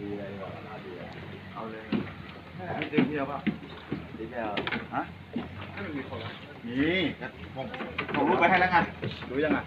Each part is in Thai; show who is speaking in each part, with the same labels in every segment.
Speaker 1: ดีเลยดีกว่าน่าดีอะ
Speaker 2: เอาเลย
Speaker 1: พี่เดียวพี่เดียวป่ะพี่เดียว
Speaker 2: ฮะ
Speaker 1: ไม่มีคนละ
Speaker 2: นี่ผมผมรูปไปให้แล้วไง
Speaker 1: รู้ยังไง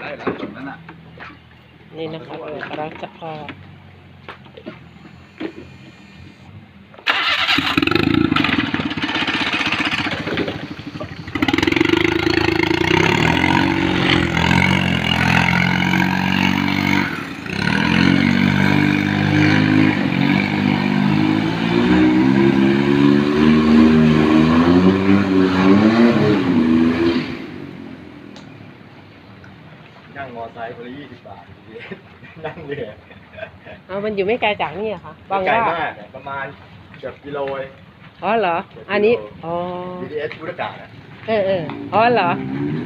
Speaker 2: ได้แล้วตรงนั้นอะ
Speaker 3: นี่นะคะเรากำลังจะพอ
Speaker 1: นั่งมอไซค์คนละยี่สิบบาทนั่งเหนื่อย
Speaker 3: เอามันอยู่ไม่ไกลจากนี่เหรอคะบาง
Speaker 1: ไกล
Speaker 3: ว่า มา
Speaker 1: กอะประมาณเกือบกิโลเอง
Speaker 3: อ๋อเหรอ อันนี้ อ๋อ
Speaker 1: BTS พุทธกาศ
Speaker 3: เออเอออ๋อเหรอ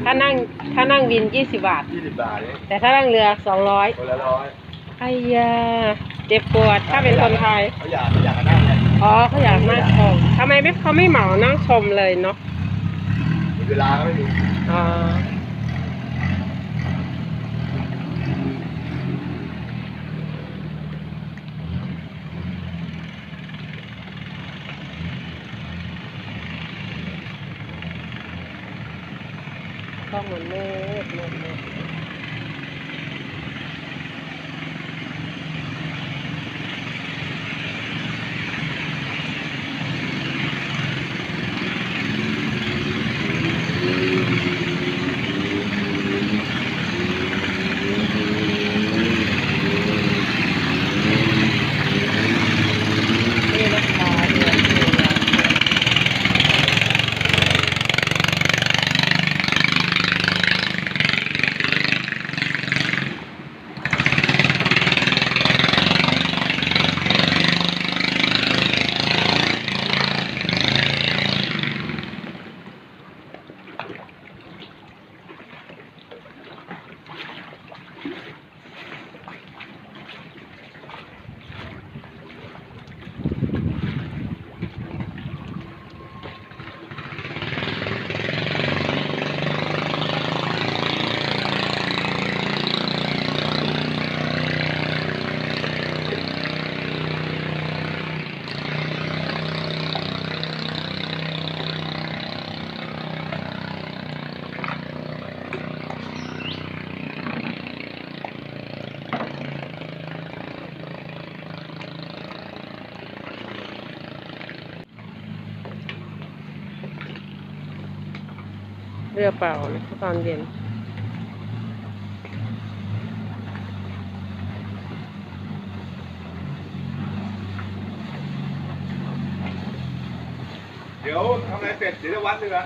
Speaker 3: ถ้านั่ง ถ้านั่งวินยี่สิบบาท
Speaker 1: ยี่สิบบาทเอง
Speaker 3: แต่ถ้านั่งเรือสองร้อย
Speaker 1: คนละร้อย
Speaker 3: ไอ้ยาเจ็บปวด ถ้าเป็นคนไทย
Speaker 1: เขาอยากเขาอยากกันนั่งไง
Speaker 3: อ๋อเขาอยากนั่งชมทำไมไม่เขาไม่เหมานั่งชมเลยเนาะ
Speaker 1: เวลาก็ไม่มี
Speaker 3: อ๋อ ต้องมันมืดมืดมืดนี่นะคะเดือนตุลาคม เรือเปล่านะคะตอนเย็น
Speaker 2: เดี๋ยวทำอะไรเสร็จเดี๋ยวจะวัดเรือ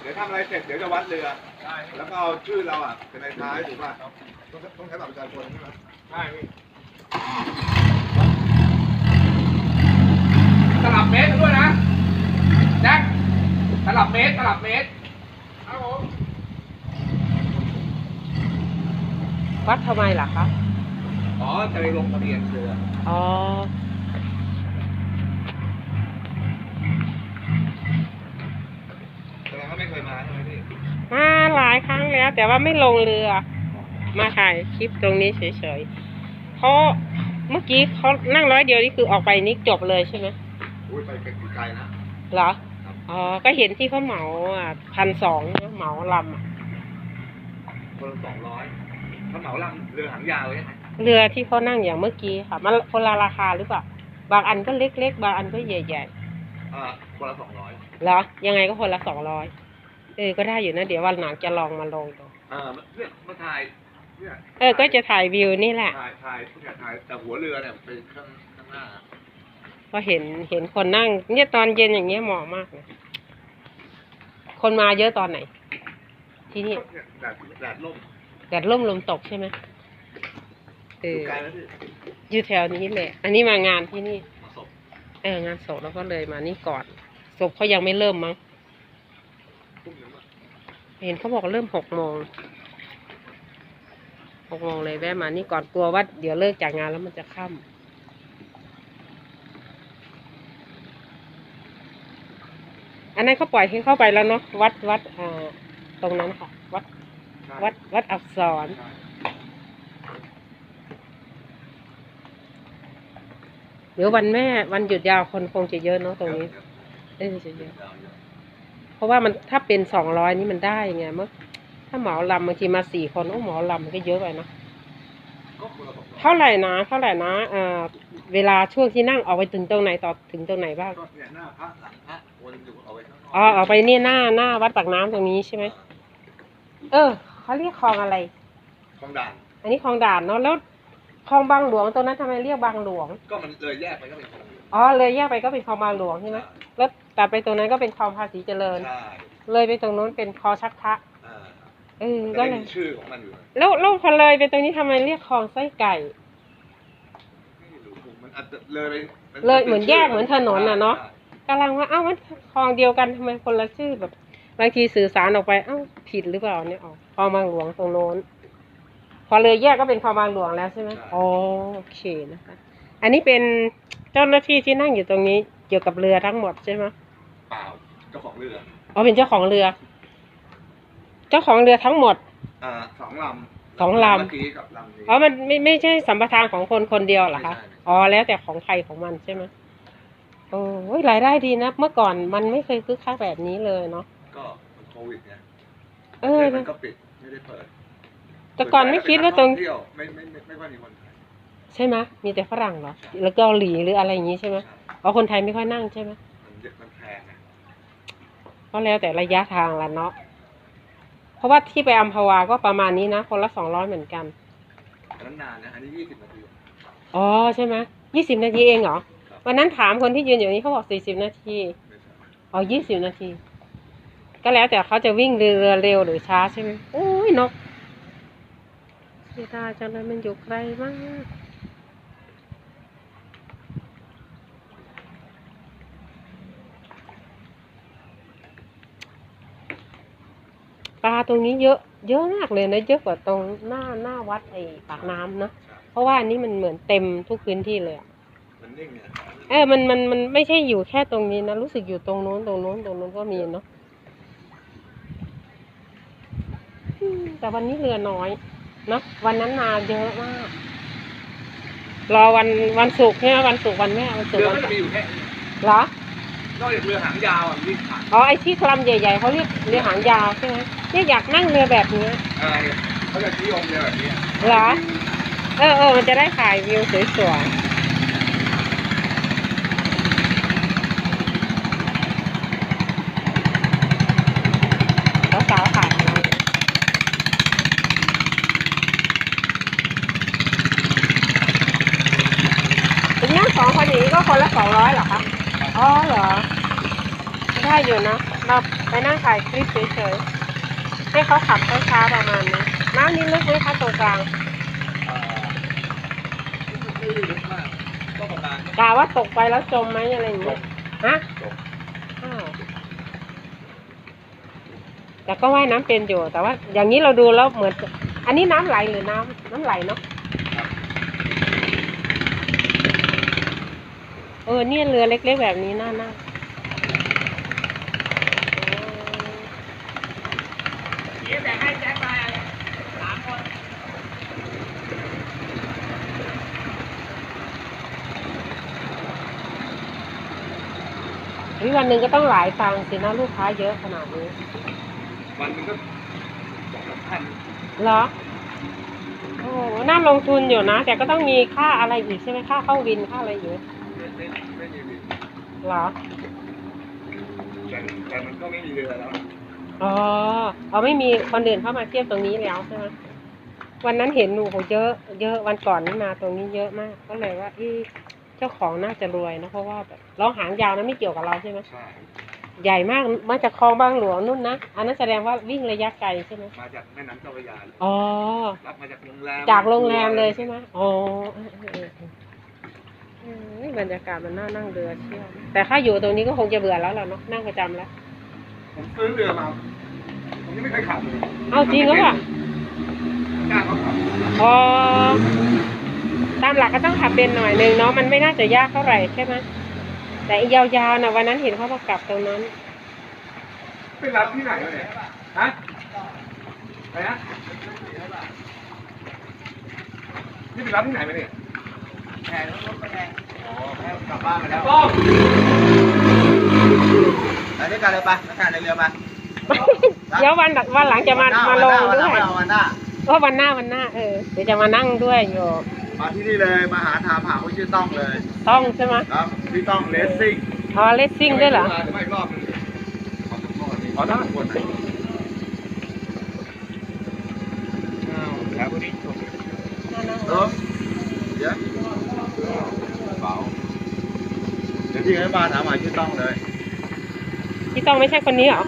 Speaker 2: เดี๋ยวทำอะไรเสร็จเดี๋ยวจะวัดเรือ แล้วก็เอาชื่อเราอะเป็นในท้ายถูกป่ะต้องต้องใช้บัตรประชาชนใช่ไหม
Speaker 1: ใช่พี่
Speaker 4: สลับเมตรด้วยนะแจ็คสลับเมตรสลับเมตร
Speaker 2: ครับ ผม
Speaker 3: วัดทำไมล่ะคะ
Speaker 4: อ๋อ จะไปลงทะเบียนเรือ
Speaker 3: อ๋อ
Speaker 2: แสดงว่าไม่เคยมาใช่ไหมพี่
Speaker 3: มาหลายครั้งแล้ว แต่ว่าไม่ลงเรือ มาถ่ายคลิปตรงนี้เฉยๆเพราะเมื่อกี้เขานั่งร้อยเดียวนี่คือออกไปนี่จบเลยใช่ไหม
Speaker 2: อุ้ยไปไกลๆนะ
Speaker 3: เหรอ อ๋อ ก็เห็นที่เขาเหมาอะพันสองเหมาลำอะ
Speaker 2: คนละสองร้อยถ้าเหมาลำเรือหางยาวใช่ไหม
Speaker 3: เรือที่เขานั่งอย่างเมื่อกี้ค่ะ มันคนละราคาหรือเปล่า บางอันก็เล็กๆ บางอันก็ใหญ่
Speaker 2: อ่าคนละสองร้อย
Speaker 3: ๆเหรอ ยังไงก็คนละสองร้อยเออ ก็ได้อยู่นะ เดี๋ยววันหลังจะลองมาลงดู
Speaker 2: อ่าเนี่ยมาถ่ายเนี่ย
Speaker 3: เออ ก็จะถ่ายวิวนี่แหละ
Speaker 2: ถ่ายถ่ายเนี่ยถ่ายแต่หัวเรือเนี่ยเป็นข้างข้างหน้า
Speaker 3: พอเห็นเห็นคนนั่ง เนี่ยตอนเย็นอย่างเงี้ยเหมาะมากเลย คนมาเยอะตอนไหน ที่นี่
Speaker 2: เนี่ยแดดแดดล่ม
Speaker 3: แดดร่มลมตกใช่ไหมเอ
Speaker 2: อยู่
Speaker 3: อ
Speaker 2: ไกลไหมพี่
Speaker 3: อยู่แถวนี้แหละอันนี้มางานที่นี่
Speaker 2: มาศพ
Speaker 3: เอองานศพแล้วก็เลยมานี่ก่อนศพเขายังไม่เริ่มมั้ง
Speaker 2: ทุ่มหนึงอะ
Speaker 3: เห็นเขาบอกเริ่มหกโมงหกโมงเลยแวะมานี่ก่อนกลัวว่าเดี๋ยวเลิกจากงานแล้วมันจะค่ำ อันนั้นเขาปล่อยให้เข้าไปแล้วเนาะวัดวัดอ่าตรงนั้นค่ะ วัด
Speaker 2: ใช่
Speaker 3: วัดวัดอักษร
Speaker 2: ใช่
Speaker 3: เดี๋ยววันแม่วันหยุดยาวคนคงจะเยอะเนาะตรงนี้เออจะเยอะเพราะว่ามันถ้าเป็นสองร้อยนี่มันได้ไงเมื่อถ้าเหมาลำบางทีมาสี่คนโอ้เหมาลำมันก็เยอะไปเนอะ
Speaker 2: ก็คนละสองร้อย
Speaker 3: เท่าไหร่นะเท่าไหร่นะเอ่อ เวลาช่วงที่นั่งออกไปถึงตรงไหนต่อถึงตรงไหนบ้าง
Speaker 2: ก็เนี่ยหน้าพระหลังพระวนอยู่เอาไว้ข้างนอก
Speaker 3: อ๋อออกไปนี่หน้าหน้าวัดปากน้ำตรงนี้ใช่ไหมเออเขาเรียกคลองอะไร
Speaker 2: คลองด่าน
Speaker 3: อันนี้คลองด่านเนาะแล้วคลองบางหลวงตรงนั้นทำไมเรียกบางหลวง
Speaker 2: ก็มันเลยแยกไปก็เป็นคลองด่าน
Speaker 3: อ๋อเลยแยกไปก็เป็นคลองบางหลวงใช่ไหมแล้วแต่ไปตรงนั้นก็เป็นคลองภาษีเจริญ
Speaker 2: ใช่
Speaker 3: เลยไปตรงนู้นเป็นคลองชักพระ
Speaker 2: อ่า
Speaker 3: เออ
Speaker 2: ก็
Speaker 3: ก็
Speaker 2: เล
Speaker 3: เลยย
Speaker 2: ชื่อของมันอยู่นะ
Speaker 3: แล้วแล้วพอเลยไปตรงนี้ทำไมเรียกคลองไส้ไก่
Speaker 2: ไม่รู้มัน อาจจะเลยไป
Speaker 3: เลยเหมือนแยกเหมือนถนนน่ะเนอะ กำลังว่าเอ้ามันคลองเดียวกันทำไมคนละชื่อแบบบางทีสื่อสารออกไปเอ้าผิดหรือเปล่าเนี่ยออกคลองบางหลวงตรงโน้น พอเลยแยกก็เป็นคลองบางหลวงแล้วใช่ไหมอ๋อโอเคนะคะ อันนี้เป็นเจ้าหน้าที่ที่นั่งอยู่ตรงนี้เกี่ยวกับเรือทั้งหมดใช่ไหม
Speaker 2: เปล่าเจ้าของเรือ
Speaker 3: อ๋อเป็นเจ้าของเรือ เจ้าของเรือทั้งหมด
Speaker 2: อ่าสองลำ
Speaker 3: สองลำ
Speaker 2: เมื่อกี้กับลำนี้
Speaker 3: อ๋อมันไม่ไม่ใช่สัมปทานของคนคนเดียวเหรอคะ
Speaker 2: ไม่ใช่
Speaker 3: อ๋อแล้วแต่ของใครของมันใช่ไหมโอ้ยรายได้ดีนะ เมื่อก่อนมันไม่เคยคึกคักแบบนี้เลยเนาะ
Speaker 2: ก็มันโควิดไง
Speaker 3: เออ
Speaker 2: มันก็ปิดไม่ได้เปิด
Speaker 3: แต่ก่อนไม่คิดว่าตรง
Speaker 2: เที่ยวไม่ไม่ไม่ไม่ค่อยมีคนไทย
Speaker 3: ใช่ไหมมีแต่ฝรั่งเหรอ แล้วเกาหลีหรืออะไรอย่างนี้ใช่ไหม
Speaker 2: ใช่
Speaker 3: อ๋อคนไทยไม่ค่อยนั่งใช่ไหม
Speaker 2: มันเยอะมันแพงไง
Speaker 3: ก็แล้วแต่ระยะทางละเนาะเพ ราะว่าที่ไปอัมพวาก็ประมาณนี้นะ คนละสองร้อยเหมือนกัน
Speaker 2: อันนั้นนานนะอันนี้ยี่สิบนาที
Speaker 3: อ๋อใช่ไหมยี่สิบนาทีเองเหรอ
Speaker 2: ครับ
Speaker 3: วันนั้นถามคนที่ยืนอยู่นี้เขาบอกสี่สิบนาที
Speaker 2: ไม่ใช่
Speaker 3: อ๋อยี่สิบนาที ก็แล้วแต่เขาจะวิ่งเรือเร็วหรือช้าใช่ไหมโอ้ยนกเสียดายจังเลยมันอยู่ไกลมาก ปลาตรงนี้เยอะเยอะมากเลยนะเยอะกว่าตรงหน้าหน้าวัดไอ้ปากน้ำเนอะ
Speaker 2: ใช่
Speaker 3: เพราะว่าอันนี้มันเหมือนเต็มทุกพื้นที่เลยอะ
Speaker 2: มันนิ่งเนี่ย
Speaker 3: เออมันมันมันไม่ใช่อยู่แค่ตรงนี้นะรู้สึกอยู่ตรงนู้นตรงนู้นตรงนู้นก็มีเนาะอืมแต่วันนี้เรือน้อยเนาะวันนั้นมาเยอะมาก รอวันวันศุกร์ใช่ไหมวันศุกร์วันแม่วันศุก
Speaker 2: เรือ
Speaker 3: ร์วัน
Speaker 2: ก็จะ
Speaker 3: เสา
Speaker 2: มี
Speaker 3: ร์
Speaker 2: อยู่แค่
Speaker 3: เหรอ
Speaker 2: นอกจากเรือหางยาวอะวิ่งผ่าน
Speaker 3: อ๋อไอ้ที่คลำใหญ่ ๆเขาเรียกเรือหางยาวใช่ไหมเนี่ยอยากนั่งเรือแบบเนี้ย
Speaker 2: อะไรเขาจะนิยมเรือแบบนี้
Speaker 3: เหรอเออเออมันจะได้ถ่ายวิวสวยๆสาวๆถ่ายมาถึงนั่งสองคนอย่างนี้ก็คนละสองร้อยเหรอคะ อ๋อเหรอ ได้อยู่นะ เราไปนั่งถ่ายคลิปเฉยๆ ให้เขาขับช้าๆประมาณนี้น้ำนี่ลึกไหมคะตรงกลาง
Speaker 2: อ่าไม่ได้ลึกมากก็ประมาณ
Speaker 3: กะว่าตกไปแล้วจมไหมอะไรอย่างเงี้ยฮะ
Speaker 2: จบ
Speaker 3: อ้าวแต่ก็ว่ายน้ำเป็นอยู่ แต่ว่า อย่างนี้เราดูแล้วเหมือน อันนี้น้ำไหลหรือน้ำน้ำไหลเนาะ เออเนี่ยเรือเล็กๆแบบนี้น่านั่งวิวันหนึ่งก็ต้องหลายตังค์สินะลูกค้าเยอะขนาดนี้
Speaker 2: วันหนึงก็สองสามพัน
Speaker 3: เหรอโอ้น่าลงทุนอยู่นะ แต่ก็ต้องมีค่าอะไรอีกใช่ไหมค่าเข้าวินค่าอะไรอยู่
Speaker 2: ไม่ไม่ไม่มีวิน
Speaker 3: เหรอ
Speaker 2: แต่แต่มันก็ไม่มีเรือแล้ว
Speaker 3: อ๋อเอาไม่มีคนอื่นเข้ามาเทียบตรงนี้แล้วใช่ไหมวันนั้นเห็นหนูโหเยอะ เยอะวันก่อนนี่มาตรงนี้เยอะมาก ก็เลยว่าอีเจ้าของน่าจะรวยนะเพราะว่าแบบเราหางยาวนะไม่เกี่ยวกับเราใช่ไหม
Speaker 2: ใช่
Speaker 3: ใหญ่มากมาจากคลองบางหลวงนู่นนะอันนั้นแสดงว่าวิ่งระยะไกลใช่ไหม
Speaker 2: มาจากแม่น้ำเจ้าพระยาเลย
Speaker 3: อ๋อ
Speaker 2: รับมาจากโรงแรม
Speaker 3: จากโรงแรมเลยใช่ไหมอ๋อ บรรยากาศมันน่านั่งเรือเที่ยว แต่ถ้าอยู่ตรงนี้ก็คงจะเบื่อแล้วล่ะเนาะนั่งประจำแล้ว
Speaker 2: ผมซื้อเรือมา ผมยังไม่เคยขับเลย
Speaker 3: เอาจริงก็ป่ะ
Speaker 2: จ้างเขาขับ
Speaker 3: อ๋อตามหลักก็ต้องขับเป็นหน่อยหนึ่งเนาะมันไม่น่าจะยากเท่าไหร่ใช่ไหมแต่อีกยาวๆนะวันนั้นเห็นเขามากลับตรงนั้น
Speaker 2: ไปรับที่ไหนวะเนี่ยฮะอะไรนะนี่ไปรับที่ไหนมาเนี่ย แพงรถไปแพง กลับบ้านไปแล้ว
Speaker 4: ต้อง
Speaker 2: ไปด้วยกันเลยไปนักการในเรือมา
Speaker 3: เดี๋ยววันวันหลังจะมามาลง
Speaker 2: วันห
Speaker 3: ด้
Speaker 2: น้า
Speaker 3: วย
Speaker 2: วันหน้า
Speaker 3: ว่าวันหน้าวันหน้าเออเดี๋ยวจะมานั่งด้วยอยู่
Speaker 2: มาที่นี่เลยมาหาทามหาคนชื่อต้องเลย
Speaker 3: ต้องใช่ไหม
Speaker 2: ครับพี่ต้องเลสซิ่ง
Speaker 3: อ๋อเลสซิ่งด้วยเหรอ
Speaker 2: เดี๋ยวมาอีกรอบหนึงขอทั้งหมดคนครับวันนี้เออเดี๋ยวเปล่า เดี๋ยวพี่ให้มาถามหาชื่อต้องเลย
Speaker 3: พี่ต้องไม่ใช่คนนี้เหรอ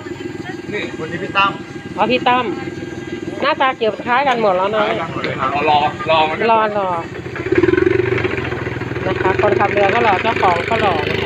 Speaker 2: นี่คนนี้พี่ตั้ม
Speaker 3: อ๋อพี่ตั้มหน้าตาเกี่ยวคล้ายกันหมดแล้วเนาะ
Speaker 2: ไปกันหมดเลยครับ
Speaker 4: รอรอรอมัน
Speaker 3: รอรอนะคะ คนขับเรือก็รอเจ้าของก็รอนะคะ